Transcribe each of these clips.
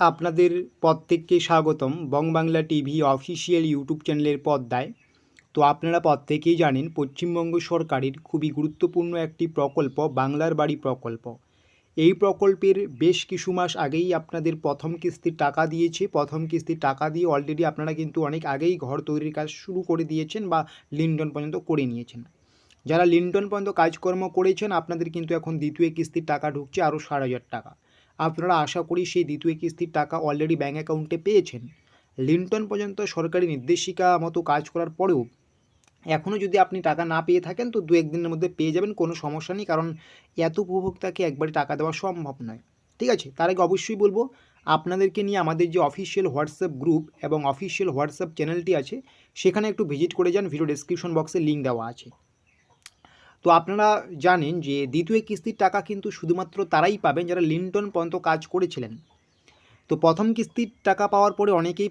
আপনাদের প্রত্যেককে স্বাগতম বংবাংলা টিভি অফিসিয়াল ইউটিউব চ্যানেলের পর্দায়। তো আপনারা প্রত্যেকেই জানেন, পশ্চিমবঙ্গ সরকারের খুবই গুরুত্বপূর্ণ একটি প্রকল্প, বাংলার বাড়ি প্রকল্প। এই প্রকল্পের বেশ কিছু মাস আগেই আপনাদের প্রথম কিস্তির টাকা দিয়েছে। প্রথম কিস্তির টাকা দিয়ে অলরেডি আপনারা কিন্তু অনেক আগেই ঘর তৈরির কাজ শুরু করে দিয়েছেন বা লিন্ডন পর্যন্ত করে নিয়েছেন। যারা লিন্টন পর্যন্ত কাজকর্ম করেছেন, আপনাদের কিন্তু এখন দ্বিতীয় কিস্তির টাকা ঢুকছে আরও ষাট হাজার টাকা। আপনারা আশা করি সেই দ্বিতীয় কিস্তির টাকা অলরেডি ব্যাঙ্ক অ্যাকাউন্টে পেয়েছেন। লিন্টন পর্যন্ত সরকারি নির্দেশিকা মতো কাজ করার পরেও এখনও যদি আপনি টাকা না পেয়ে থাকেন, তো দু একদিনের মধ্যে পেয়ে যাবেন, কোনো সমস্যা নেই, কারণ এত উপভোক্তাকে একবারে টাকা দেওয়া সম্ভব নয়। ঠিক আছে? তার আগে অবশ্যই বলব, আপনাদেরকে নিয়ে আমাদের যে অফিসিয়াল হোয়াটসঅ্যাপ গ্রুপ এবং অফিসিয়াল হোয়াটসঅ্যাপ চ্যানেলটি আছে, সেখানে একটু ভিজিট করে যান ভিডিও ডেসক্রিপশন বক্সে লিঙ্ক দেওয়া আছে। তো আপনারা জানেন যে দ্বিতীয় কিস্তির টাকা কিন্তু শুধুমাত্র তারাই পাবেন যারা লিন্টন পর্যন্ত কাজ করেছিলেন। তো প্রথম কিস্তির টাকা পাওয়ার পরে অনেকেই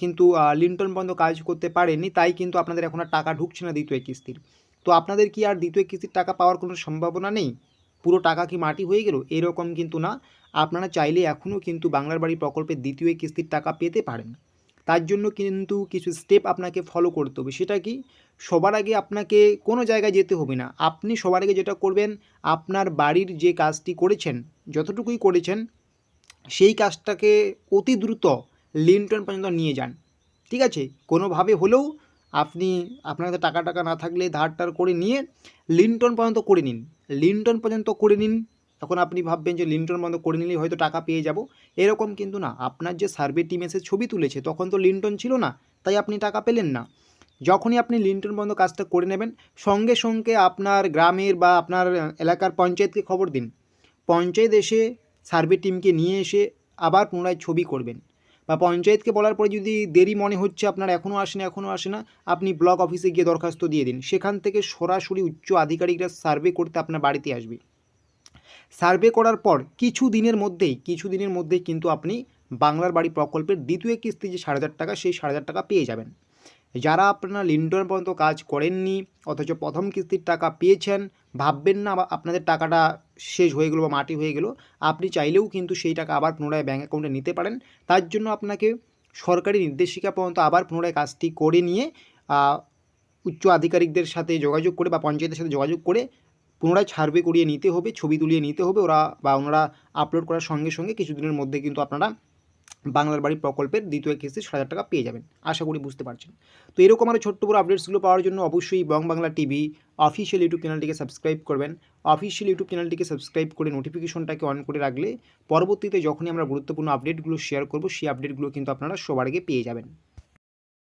কিন্তু লিন্টন পর্যন্ত কাজ করতে পারেননি, তাই কিন্তু আপনাদের এখন আর টাকা ঢুকছে না দ্বিতীয় কিস্তির। তো আপনাদের কি আর দ্বিতীয় কিস্তির টাকা পাওয়ার কোনো সম্ভাবনা নেই? পুরো টাকা কি মাটি হয়ে গেল? এরকম কিন্তু না। আপনারা চাইলে এখনও কিন্তু বাংলার বাড়ি প্রকল্পের দ্বিতীয় কিস্তির টাকা পেতে পারেন। তার জন্য কিন্তু কিছু স্টেপ আপনাকে ফলো করতে হবে। সেটা কি? সবার আগে আপনাকে কোনো জায়গায় যেতে হবে না। আপনি সবার আগে যেটা করবেন, আপনার বাড়ির যে কাজটি করেছেন, যতটুকুই করেছেন, সেই কাজটাকে অতি দ্রুত লিন্টন পর্যন্ত নিয়ে যান। ঠিক আছে? কোনোভাবে হলেও আপনি, আপনার কাছে টাকা টাকা না থাকলে ধার টার করে নিয়ে লিন্টন পর্যন্ত করে নিন। লিন্টন পর্যন্ত করে নিন। এখন আপনি ভাববেন যে লিন্টন বন্ধ করে নিলেই হয়তো টাকা পেয়ে যাব। এরকম কিন্তু না। আপনার যে সার্ভে টিম এসে ছবি তুলেছে, তখন তো লিন্টন ছিল না, তাই আপনি টাকা পেলেন না। যখনই আপনি লিন্টন বন্ধ কাজটা করে নেবেন, সঙ্গে সঙ্গে আপনার গ্রামের বা আপনার এলাকার পঞ্চায়েতকে খবর দিন। পঞ্চায়েত এসে সার্ভে টিমকে নিয়ে এসে আবার পুনরায় ছবি করবেন। বা পঞ্চায়েতকে বলার পরে যদি দেরি মনে হচ্ছে, আপনার এখনও আসে না এখনও আসে না, আপনি ব্লক অফিসে গিয়ে দরখাস্ত দিয়ে দিন। সেখান থেকে সরাসরি উচ্চ আধিকারিকরা সার্ভে করতে আপনার বাড়িতে আসবে। সার্ভে করার পর কিছু দিনের মধ্যেই, কিছু দিনের মধ্যেই কিন্তু আপনি বাংলার বাড়ি প্রকল্পের দ্বিতীয় কিস্তি যে সাড়ে হাজার টাকা, সেই সাড়ে হাজার টাকা পেয়ে যাবেন। যারা আপনারা লিন্টন পর্যন্ত কাজ করেননি, অথচ প্রথম কিস্তির টাকা পেয়েছেন, ভাববেন না আপনাদের টাকাটা শেষ হয়ে গেলো বা মাটি হয়ে গেলো, আপনি চাইলেও কিন্তু সেই টাকা আবার পুনরায় ব্যাঙ্ক অ্যাকাউন্টে নিতে পারেন। তার জন্য আপনাকে সরকারি নির্দেশিকা পর্যন্ত আবার পুনরায় কাজটি করে নিয়ে উচ্চ আধিকারিকদের সাথে যোগাযোগ করে বা পঞ্চায়েতের সাথে যোগাযোগ করে পুনরায় সার্ভে করিয়ে নিতে হবে, ছবি তুলিয়ে নিতে হবে, ওরা বা ওনারা আপলোড করার সঙ্গে সঙ্গে কিছুদিনের মধ্যে কিন্তু আপনারা বাংলার বাড়ি প্রকল্পের দ্বিতীয় কিস্তি ছ হাজার টাকা পেয়ে যাবেন। আশা করি বুঝতে পারছেন। তো এরকম আরও ছোট্ট বড় আপডেটসগুলো পাওয়ার জন্য অবশ্যই Bong Bangla TV official YouTube চ্যানেলটিকে সাবস্ক্রাইব করবেন। অফিসিয়াল ইউটিউব চ্যানেলটিকে সাবস্ক্রাইব করে নোটিফিকেশনটাকে অন করে রাখলে পরবর্তীতে যখনই আমরা গুরুত্বপূর্ণ আপডেটগুলো শেয়ার করব, সেই আপডেটগুলো কিন্তু আপনারা সবার আগে পেয়ে যাবেন।